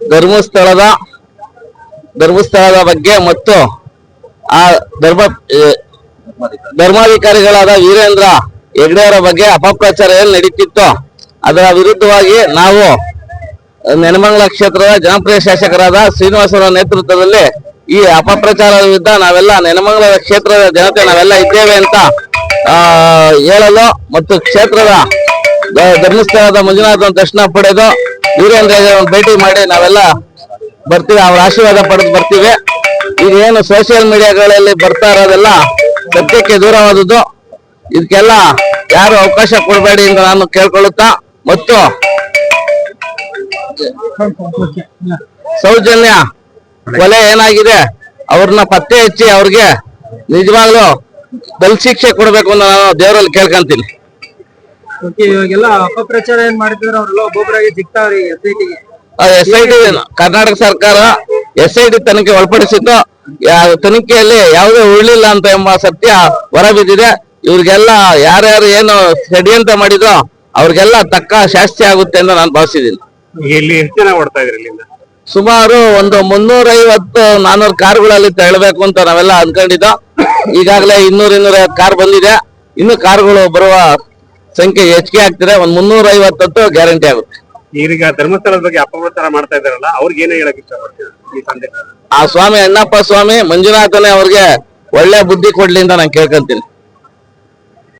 ಧರ್ಮಸ್ಥಳದ ಧರ್ಮಸ್ಥಳದ ಬಗ್ಗೆ ಮತ್ತು ಆ ಧರ್ಮ ಧರ್ಮಾಧಿಕಾರಿಗಳಾದ ವೀರೇಂದ್ರ ಹೆಗ್ಡೆಯವರ ಬಗ್ಗೆ ಅಪಪ್ರಚಾರ ಏನ್ ನಡೀತಿತ್ತು. ಅದರ ವಿರುದ್ಧವಾಗಿ ನಾವು ನೆನಮಂಗಲ ಕ್ಷೇತ್ರದ ಜನಪ್ರಿಯ ಶಾಸಕರಾದ ಶ್ರೀನಿವಾಸರ ನೇತೃತ್ವದಲ್ಲಿ ಈ ಅಪಪ್ರಚಾರ ವಿರುದ್ಧ ನಾವೆಲ್ಲ ನೆನಮಂಗಲ ಕ್ಷೇತ್ರದ ಜನತೆ ನಾವೆಲ್ಲ ಇದ್ದೇವೆ ಅಂತ ಹೇಳಲು ಮತ್ತು ಕ್ಷೇತ್ರದ ಧರ್ಮಸ್ಥಳದ ಮಂಜುನಾಥನ ದರ್ಶನ ಪಡೆದು ವೀರೇಂದ್ರ ಭೇಟಿ ಮಾಡಿ ನಾವೆಲ್ಲ ಬರ್ತೀವಿ, ಅವ್ರ ಆಶೀರ್ವಾದ ಪಡೆದು ಬರ್ತೀವಿ. ಈಗ ಏನು ಸೋಷಿಯಲ್ ಮೀಡಿಯಾಗಳಲ್ಲಿ ಬರ್ತಾ ಇರೋದೆಲ್ಲ ಸತ್ಯಕ್ಕೆ ದೂರವಾದದ್ದು. ಇದಕ್ಕೆಲ್ಲ ಯಾರು ಅವಕಾಶ ಕೊಡಬೇಡಿ ಎಂದು ನಾನು ಕೇಳ್ಕೊಳ್ಳುತ್ತಾ, ಮತ್ತು ಸೌಜನ್ಯ ಕೊಲೆ ಏನಾಗಿದೆ? ಅವ್ರನ್ನ ಪತ್ತೆ ಹಚ್ಚಿ ಅವ್ರಿಗೆ ನಿಜವಾಗ್ಲೂ ಬಲ್ ಶಿಕ್ಷೆ ಕೊಡ್ಬೇಕು ಅಂತ ನಾನು ದೇವರಲ್ಲಿ ಕೇಳ್ಕೊಂತೀನಿ. ಓಕೆ ಇವಾಗೆಲ್ಲ ಅಪಪ್ರಚಾರ ಏನ್ ಮಾಡ್ತಿದ್ರೆ ಅವ್ರೆಲ್ಲ ಒಬ್ಬೊಬ್ಬರಾಗಿ ಸಿಗ್ತಾವ್ರಿ ಎಸ್ ಐ ಟಿಗೆ ಎಸ್ ಐ ಟಿ ಕರ್ನಾಟಕ ಸರ್ಕಾರ ಎಸ್ ಐ ಟಿ ತನಿಖೆ ಒಳಪಡಿಸಿದ್ದು ಯಾ- ತನಿಖೆಯಲ್ಲಿ ಯಾವುದೇ ಉಳಿಲಿಲ್ಲ ಅಂತ ಎಂಬ ಸತ್ಯ ಹೊರಬಿದ್ದಿದೆ ಇವ್ರಿಗೆಲ್ಲ ಯಾರ್ಯಾರು ಏನು ಷಡ್ಯಂತ್ರ ಮಾಡಿದ್ರು ಅವ್ರಿಗೆಲ್ಲ ತಕ್ಕ ಶಾಸ್ತಿ ಆಗುತ್ತೆ ಅಂತ ನಾನು ಭಾವಿಸಿದ್ದೀನಿ. ಇಲ್ಲಿ ಎಷ್ಟು ಜನ ಓಡ್ತಾ ಇದ್ರಿ ಇಲ್ಲಿಂದ? ಸುಮಾರು ಒಂದು ಮುನ್ನೂರೈವತ್ತು ನಾನೂರು ಕಾರ್ಗಳಲ್ಲಿ ತೆರಳಬೇಕು ಅಂತ ನಾವೆಲ್ಲ ಅನ್ಕೊಂಡಿದ್ದೋ. ಈಗಾಗಲೇ ಇನ್ನೂರ ಇನ್ನೂರ ಕಾರ್ ಬಂದಿದೆ. ಇನ್ನು ಕಾರ್ಗಳು ಬರುವ ಸಂಖ್ಯೆ ಹೆಚ್ಚಿಗೆ ಆಗ್ತಿದೆ. ಒಂದ್ ಮುನ್ನೂರ ಐವತ್ತತ್ತು ಗ್ಯಾರಂಟಿ ಆಗುತ್ತೆ. ಈಗ ಧರ್ಮಸ್ಥಳದ ಬಗ್ಗೆ ಅಪಪ್ರಚಾರ ಮಾಡ್ತಾ ಇದಾರಲ್ಲ ಅವ್ರಿಗೆ ಏನೇ ಹೇಳಕ್ ಇಷ್ಟಪಡ್ತೀರಾ ಈ ಸಂದೇಶ? ಆ ಸ್ವಾಮಿ ಅಣ್ಣಪ್ಪ ಸ್ವಾಮಿ ಮಂಜುನಾಥನೇ ಅವ್ರಿಗೆ ಒಳ್ಳೆ ಬುದ್ಧಿ ಕೊಡ್ಲಿ ಅಂತ ನಾನು ಕೇಳ್ಕೊಂತೀನಿ.